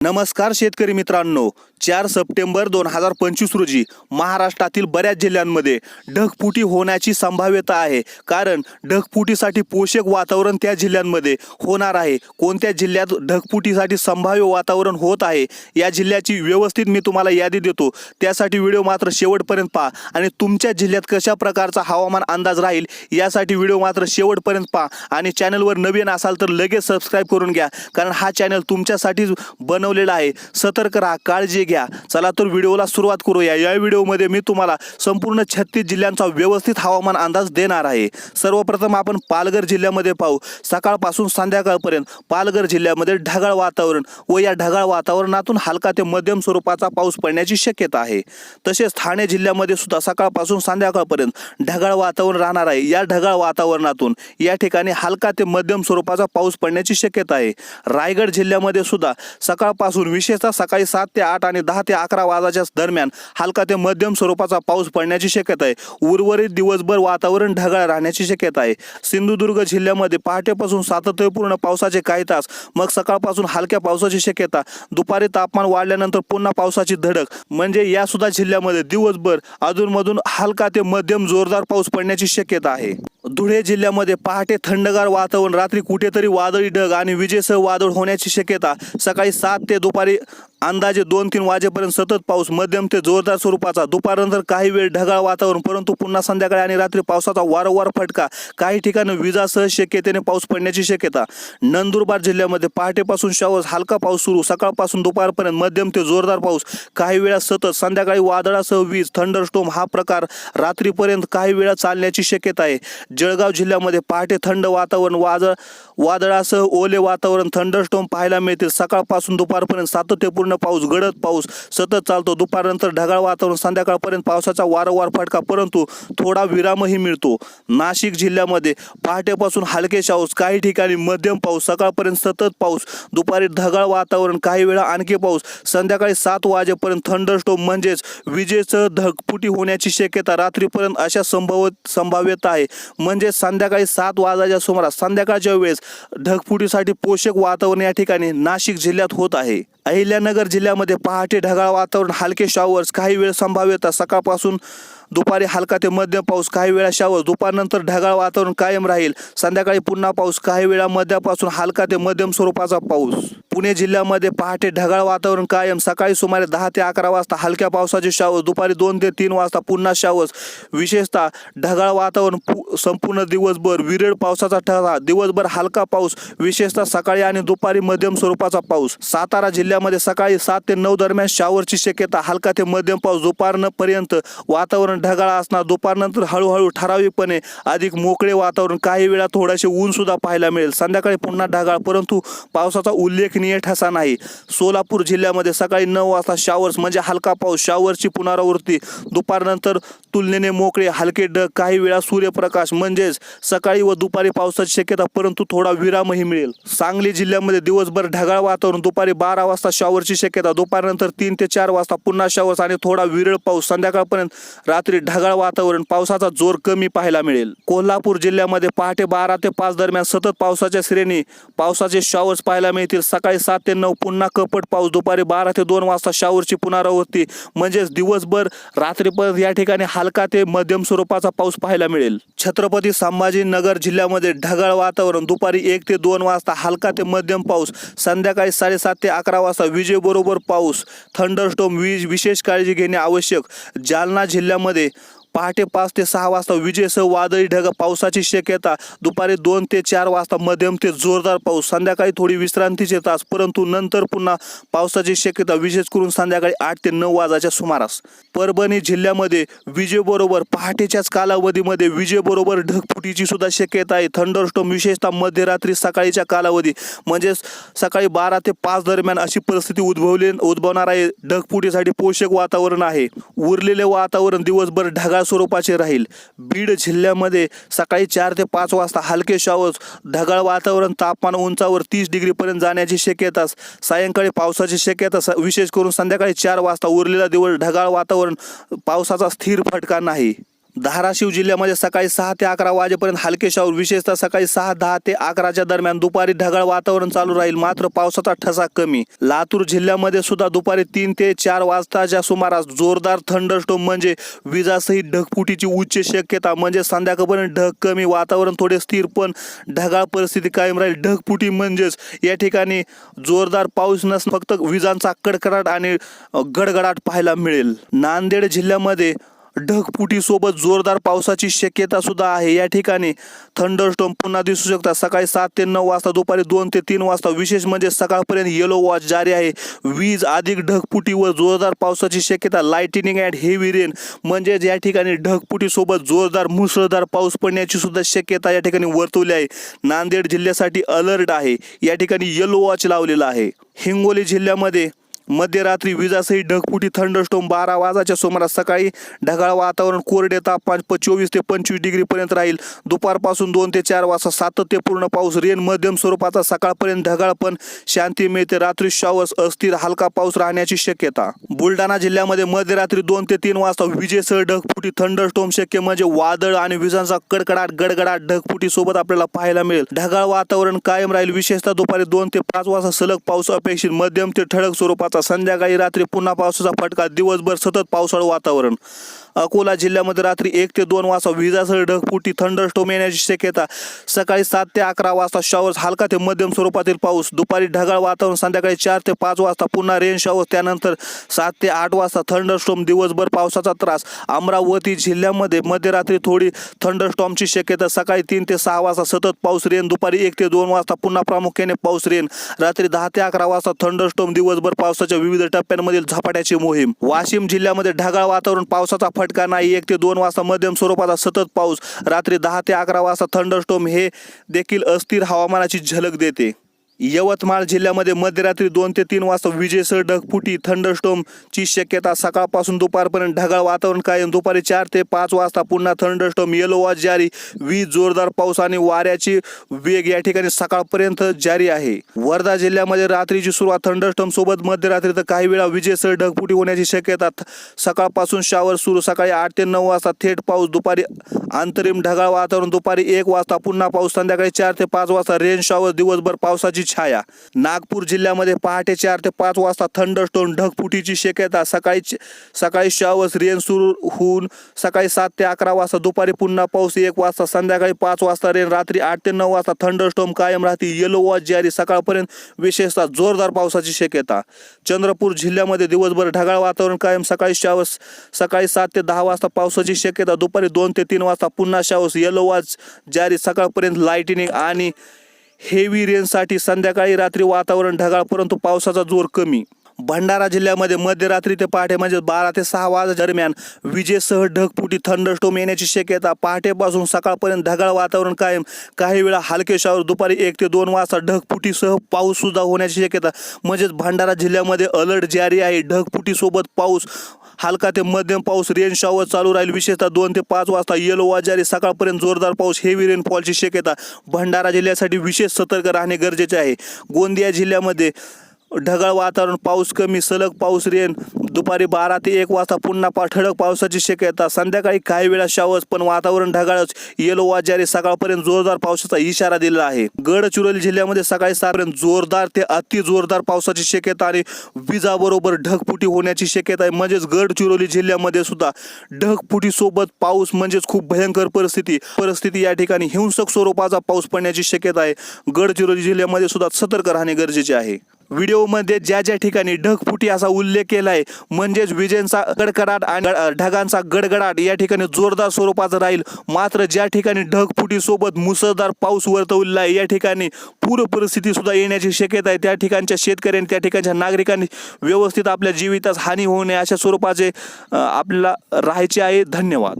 नमस्कार शेतकरी मित्रांनो चार सप्टेंबर दोन हजार पंचवीस रोजी महाराष्ट्रातील बऱ्याच जिल्ह्यांमध्ये ढगफुटी होण्याची संभाव्यता आहे. कारण ढगफुटीसाठी पोषक वातावरण त्या जिल्ह्यांमध्ये होणार आहे. कोणत्या जिल्ह्यात ढगफुटीसाठी संभाव्य वातावरण होत आहे या जिल्ह्याची व्यवस्थित मी तुम्हाला यादी देतो. त्यासाठी व्हिडिओ मात्र शेवटपर्यंत पहा आणि तुमच्या जिल्ह्यात कशा प्रकारचा हवामान अंदाज राहील यासाठी व्हिडिओ मात्र शेवटपर्यंत पहा. आणि चॅनलवर नवीन असाल तर लगेच सबस्क्राईब करून घ्या कारण हा चॅनल तुमच्यासाठीच बनवलेला आहे. सतर्क राहा काळजी घ्या. चला तर व्हिडिओला सुरुवात करूया. या व्हिडिओमध्ये मी तुम्हाला संपूर्ण छत्तीस जिल्ह्यांचा व्यवस्थित हवामान अंदाज देणार आहे. सर्वप्रथम आपण पालघर जिल्ह्यामध्ये पाहू. सकाळपासून संध्याकाळपर्यंत पालघर जिल्ह्यामध्ये ढगाळ वातावरण व या ढगाळ वातावरणातून हलका ते मध्यम स्वरूपाचा पाऊस पडण्याची शक्यता आहे. तसेच ठाणे जिल्ह्यामध्ये सुद्धा सकाळपासून संध्याकाळपर्यंत ढगाळ वातावरण राहणार आहे. या ढगाळ वातावरणातून या ठिकाणी हलका ते मध्यम स्वरूपाचा पाऊस पडण्याची शक्यता आहे. रायगड जिल्ह्यामध्ये सुद्धा सकाळ पासून विशेषतः सकाळी सात ते आठ आणि दहा ते अकरा वाजाच्या दरम्यान हलका ते मध्यम स्वरूपाचा पाऊस पडण्याची शक्यता आहे. उर्वरित दिवसभर वातावरण ढगाळ राहण्याची शक्यता आहे. सिंधुदुर्ग जिल्ह्यामध्ये पहाटेपासून सातत्यपूर्ण पावसाचे काही तास मग सकाळपासून हलक्या पावसाची शक्यता दुपारी तापमान वाढल्यानंतर पुन्हा पावसाची धडक म्हणजे या सुद्धा जिल्ह्यामध्ये दिवसभर अधूनमधून हलका ते मध्यम जोरदार पाऊस पडण्याची शक्यता आहे. धुळे जिल्ह्यामध्ये पहाटे थंडगार वातावरण रात्री कुठेतरी वादळी ढग आणि विजेसह वादळ होण्याची शक्यता सकाळी सात ते दुपारी अंदाजे दोन तीन वाजेपर्यंत सतत पाऊस मध्यम ते जोरदार स्वरूपाचा. दुपारनंतर काही वेळ ढगाळ वातावरण परंतु पुन्हा संध्याकाळी आणि रात्री पावसाचा वारंवार फटका. काही ठिकाणी विजासह शक्यतेने पाऊस पडण्याची शक्यता. नंदुरबार जिल्ह्यामध्ये पहाटेपासून शावर हलका पाऊस सुरू सकाळपासून दुपारपर्यंत मध्यम ते जोरदार पाऊस. काही वेळा सतत संध्याकाळी वादळासह वीज थंडरस्टोम हा प्रकार रात्रीपर्यंत काही वेळा चालण्याची शक्यता आहे. जळगाव जिल्ह्यामध्ये पहाटे थंड वातावरण वादळ वादळासह ओले वातावरण थंडरस्टोम पाहायला मिळतील. सकाळपासून दुपारपर्यंत सातत्यपूर्ण पाऊस गडद पाऊस सतत चालतो. दुपारनंतर ढगाळ वातावरण संध्याकाळपर्यंत पावसाचा वारंवार फटका परंतु थोडा विरामही मिळतो. नाशिक जिल्ह्यामध्ये पहाटेपासून हलके पाऊस काही ठिकाणी मध्यम पाऊस सकाळपर्यंत सतत पाऊस दुपारी ढगाळ वातावरण काही वेळा आणखी पाऊस संध्याकाळी सात वाजेपर्यंत थंडरस्टोम म्हणजेच विजेचं धगपुटी होण्याची शक्यता रात्रीपर्यंत अशा संभव संभाव्यता आहे. म्हणजे संध्याकाळी सात वाजाच्या सुमारास संध्याकाळच्या वेळेस ढगफुटीसाठी पोषक वातावरण या ठिकाणी नाशिक जिल्ह्यात होत आहे. अहिल्यानगर जिल्ह्यामध्ये पहाटे ढगाळ वातावरण हलके शॉवर्स काही वेळ संभाव्यता सकाळपासून दुपारी हलका ते मध्यम पाऊस काही वेळा शावर दुपारनंतर ढगाळ वातावरण कायम राहील. संध्याकाळी पुन्हा पाऊस काही वेळा मध्यापासून हलका ते मध्यम स्वरूपाचा पाऊस. पुणे जिल्ह्यामध्ये पहाटे ढगाळ वातावरण कायम सकाळी सुमारे दहा ते अकरा वाजता हलक्या पावसाचे शावर दुपारी दोन ते तीन वाजता पुन्हा शावस विशेषतः ढगाळ वातावरण संपूर्ण दिवसभर विरळ पावसाचा ठरा दिवसभर हलका पाऊस विशेषतः सकाळी आणि दुपारी मध्यम स्वरूपाचा पाऊस. सातारा जिल्ह्यामध्ये सकाळी सात ते नऊ दरम्यान शावरची शक्यता हलका ते मध्यम पाऊस दुपारपर्यंत वातावरण ढगाळ असणार. दुपारनंतर हळूहळू ठराविकपणे अधिक मोकळे वातावरण काही वेळा थोडेसे ऊनसुद्धा पाहायला मिळेल. संध्याकाळी पुन्हा ढगाळ परंतु पावसाचा उल्लेखनीय ठसा नाही. सोलापूर जिल्ह्यामध्ये सकाळी नऊ वाजता शावर्स म्हणजे हलका पाऊस. शावरची पुनरावृत्ती दुपारनंतर तुलनेने मोकळे हलके ढग काही वेळा सूर्यप्रकाश म्हणजेच सकाळी व दुपारी पावसाची शक्यता परंतु थोडा विरामही मिळेल. सांगली जिल्ह्यामध्ये दिवसभर ढगाळ वातावरण दुपारी बारा वाजता शॉवरची शक्यता दुपारनंतर तीन ते चार वाजता पुन्हा शॉवर्स आणि थोडा विरळ पाऊस. संध्याकाळपर्यंत रात्री ढगाळ वातावरण पावसाचा जोर कमी पाहायला मिळेल. कोल्हापूर जिल्ह्यामध्ये पहाटे बारा ते पाच दरम्यान सतत पावसाच्या श्रेणी पावसाचे शॉवर्स पाहायला मिळतील. सकाळी सात ते नऊ पुन्हा कपट पाऊस. दुपारी बारा ते दोन वाजता शॉवरची पुनरावृत्ती. म्हणजेच दिवसभर रात्रीपर्यंत या ठिकाणी हलका ते मध्यम स्वरूपाचा पाऊस पाहायला मिळेल. छत्रपती संभाजीनगर जिल्ह्यामध्ये ढगाळ वातावरण. दुपारी एक ते दोन वाजता हलका ते मध्यम पाऊस. संध्याकाळी साडेसात ते अकरा वाजता विजेबरोबर पाऊस. थंडरस्टोम वीज विशेष काळजी घेणे आवश्यक. जालना जिल्ह्यामध्ये des पहाटे पाच ते सहा वाजता विजेसह वादळी ढग पावसाची शक्यता. दुपारी दोन ते चार वाजता मध्यम ते जोरदार पाऊस. संध्याकाळी थोडी विश्रांतीचे तास परंतु नंतर पुन्हा पावसाची शक्यता विशेष करून संध्याकाळी आठ ते नऊ वाजाच्या सुमारास. परभणी जिल्ह्यामध्ये विजेबरोबर पहाटेच्याच कालावधीमध्ये विजेबरोबर ढगफुटीची सुद्धा शक्यता आहे. थंडरस्टॉम विशेषतः मध्यरात्री सकाळीच्या कालावधी म्हणजेच सकाळी बारा ते पाच दरम्यान अशी परिस्थिती उद्भवली उद्भवणार आहे. ढगफुटीसाठी पोषक वातावरण आहे. उरलेले वातावरण दिवसभर ढगाळ स्वरूपाचे राहील. बीड जिल्ह्यामध्ये सकाळी चार ते पाच वाजता हलके शावर्स ढगाळ वातावरण तापमान उंचावर तीस डिग्रीपर्यंत जाण्याची शक्यता सायंकाळी पावसाची शक्यता विशेष करून संध्याकाळी चार वाजता उरलेला दिवस ढगाळ वातावरण पावसाचा स्थिर फटका नाही. धाराशिव जिल्ह्यामध्ये सकाळी सहा ते अकरा वाजेपर्यंत हलकेशावर विशेषतः सकाळी सहा दहा ते अकराच्या दरम्यान दुपारी ढगाळ वातावरण चालू राहील. मात्र पावसाचा ठसा कमी. लातूर जिल्ह्यामध्ये सुद्धा दुपारी तीन ते चार वाजताच्या सुमारास जोरदार थंडरस्टोम म्हणजे विजासहित ढगफुटीची उच्च शक्यता म्हणजे संध्याकाळपर्यंत ढग कमी वातावरण थोडे स्थिर पण ढगाळ परिस्थिती कायम राहील. ढगफुटी म्हणजेच या ठिकाणी जोरदार पाऊस नस फक्त विजांचा कडकडाट आणि गडगडाट पाहायला मिळेल. नांदेड जिल्ह्यामध्ये ढगफुटी सोबत जोरदार पावसाची शक्यता सुद्धा आहे. या ठिकाणी थंडरस्टॉम पुन्हा दिसू शकतात. सकाळी सात ते नऊ वाजता दुपारी दोन ते तीन वाजता विशेष म्हणजे सकाळपर्यंत येलो वॉच जारी आहे. वीज अधिक ढगफुटी व जोरदार पावसाची शक्यता लायटिनिंग अँड हेवी रेन म्हणजेच या ठिकाणी ढगफुटी सोबत जोरदार मुसळधार पाऊस पडण्याची सुद्धा शक्यता या ठिकाणी वर्तवली आहे. नांदेड जिल्ह्यासाठी अलर्ट आहे. या ठिकाणी येलो वॉच लावलेला आहे. हिंगोली जिल्ह्यामध्ये मध्यरात्री विजासही ढगफुटी थंडरस्टोम बारा वाजाच्या सुमारास सकाळी ढगाळ वातावरण कोरडे तापमान चोवीस ते पंचवीस डिग्रीपर्यंत राहील. दुपारपासून दोन ते चार वाजता सातत्यपूर्ण पाऊस रेन मध्यम स्वरूपाचा सकाळपर्यंत ढगाळ पण शांती मिळते. रात्री शॉवर्स अस्थिर हलका पाऊस राहण्याची शक्यता. बुलढाणा जिल्ह्यामध्ये मध्यरात्री दोन ते तीन वाजता विजेसह ढगफुटी थंडरस्टोम शक्य म्हणजे वादळ आणि विजांचा कडकडाट गडगडाट ढगफुटी सोबत आपल्याला पाहायला मिळेल. ढगाळ वातावरण कायम राहील. विशेषतः दुपारी दोन ते पाच वाजता सलग पाऊस अपेक्षित. मध्यम ते ठळक स्वरूपाचा संध्याकाळी रात्री पुन्हा पावसाचा फटका. दिवसभर सतत पावसाळं वातावरण. अकोला जिल्ह्यामध्ये रात्री एक ते दोन वाजता विजासह ढगफुटी थंडरस्टोम येण्याची शक्यता. सकाळी सात ते अकरा वाजता शॉवर्स हलका ते मध्यम स्वरूपातील पाऊस. दुपारी ढगाळ वातावरण संध्याकाळी चार ते पाच वाजता पुन्हा रेन शॉवर्स त्यानंतर सात ते आठ वाजता थंडरस्टोम दिवसभर पावसाचा त्रास. अमरावती जिल्ह्यामध्ये मध्यरात्री थोडी थंडरस्टॉमची शक्यता सकाळी तीन ते सहा वाजता सतत पाऊस रेन दुपारी एक ते दोन वाजता पुन्हा प्रामुख्याने पाऊस रेन रात्री दहा ते अकरा वाजता थंडरस्टोम दिवसभर पावसाच्या विविध टप्प्यांमधील झपाट्याची मोहीम. वाशिम जिल्ह्यामध्ये ढगाळ वातावरण पावसाचा फटका नाही. एक ते दोन वाजता मध्यम स्वरूपाचा सतत पाऊस. रात्री दहा ते अकरा वाजता थंडरस्टोम हे देखील अस्थिर हवामानाची झलक देते. यवतमाळ जिल्ह्यामध्ये मध्यरात्री दोन ते तीन वाजता विजेसह ढगफुटी थंडरस्टोमची शक्यता सकाळपासून दुपारपर्यंत ढगाळ वातावरण कायम. दुपारी चार ते पाच वाजता पुन्हा थंडरस्टोम येलो वॉच जारी. वीज जोरदार पाऊस आणि वाऱ्याची वेग या ठिकाणी सकाळपर्यंत जारी आहे. वर्धा जिल्ह्यामध्ये रात्रीची सुरुवात थंडरस्टोम सोबत मध्यरात्री तर काही वेळा विजेसह ढगफुटी होण्याची शक्यता. सकाळपासून शावर सुरू सकाळी आठ ते नऊ वाजता थेट पाऊस दुपारी अंतरिम ढगाळ वातावरण दुपारी एक वाजता पुन्हा पाऊस संध्याकाळी चार ते पाच वाजता. रेन शॉवर दिवसभर पावसाची छाया. नागपूर जिल्ह्यामध्ये पहाटे चार ते पाच वाजता थंडरस्टोन ढगफुटीची शक्यता. सकाळी सकाळी शॉवर्स रेन सुरू होऊन सकाळी सात ते अकरा वाजता दुपारी पुन्हा पाऊस एक वाजता संध्याकाळी पाच वाजता रेन रात्री आठ ते नऊ वाजता थंडरस्टोम कायम राहते. येलो वॉच जारी सकाळपर्यंत विशेषतः जोरदार पावसाची शक्यता. चंद्रपूर जिल्ह्यामध्ये दिवसभर ढगाळ वातावरण कायम. सकाळी शॉवर्स सकाळी सात ते दहा वाजता पावसाची शक्यता. दुपारी दोन ते तीन वाजता पुन्हा शाऊस येलो वॉच जारी सकाळपर्यंत लाईटिनिंग आणि हेवी रेनसाठी संध्याकाळी रात्री वातावरण ढगाळ परंतु पावसाचा जोर कमी. भंडारा जिल्ह्यामध्ये मध्यरात्री ते पहाटे म्हणजे बारा ते सहा वाजा दरम्यान विजेसह ढगफुटी थंडरस्टोम येण्याची शक्यता पहाटेपासून सकाळपर्यंत ढगाळ वातावरण कायम. काही वेळा हलके शावर दुपारी एक ते दोन वाजता ढगफुटीसह पाऊस सुद्धा होण्याची शक्यता. म्हणजेच भंडारा जिल्ह्यामध्ये अलर्ट जारी आहे. ढगफुटीसोबत पाऊस हलका ते मध्यम पाऊस रेन शॉवर चालू राहील. विशेषतः दोन ते पाच वाजता येलो वाजारी सकाळपर्यंत जोरदार पाऊस हेवी रेनफॉलची शक्यता. भंडारा जिल्ह्यासाठी विशेष सतर्क राहणे गरजेचे आहे. गोंदिया जिल्ह्यामध्ये ढगाळ वातावरण पाऊस कमी सलग पाऊस रेन. दुपारी बारा ते एक वाजता पुन्हा पा ठळक पावसाची शक्यता. संध्याकाळी काही वेळा शावस पण वातावरण ढगाळच. येलो वाजारी सकाळपर्यंत जोरदार पावसाचा इशारा दिला आहे. गडचिरोली जिल्ह्यामध्ये सकाळी सहापर्यंत जोरदार ते अति जोरदार पावसाची शक्यता आणि विजाबरोबर ढगफुटी होण्याची शक्यता आहे. म्हणजेच गडचिरोली जिल्ह्यामध्ये सुद्धा ढगफुटीसोबत पाऊस म्हणजेच खूप भयंकर परिस्थिती. परिस्थिती या ठिकाणी हिंसक स्वरूपाचा पाऊस पडण्याची शक्यता आहे. गडचिरोली जिल्ह्यामध्ये सुद्धा सतर्क राहणे गरजेचे आहे. व्हिडिओमध्ये ज्या ज्या ठिकाणी ढगफुटी असा उल्लेख केला आहे म्हणजेच विजेंचा कडकडाट आणि ढगांचा गडगडाट या ठिकाणी जोरदार स्वरूपाचा राहील. मात्र ज्या ठिकाणी ढगफुटी सोबत मुसळधार पाऊस वर्तवलेला आहे या ठिकाणी पूर परिस्थिती सुद्धा येण्याची शक्यता आहे. त्या ठिकाणच्या शेतकऱ्यांनी त्या ठिकाणच्या नागरिकांनी व्यवस्थित आपल्या जीवितास हानी होऊ नये अशा स्वरूपाचे आपल्याला राहायचे आहे. धन्यवाद.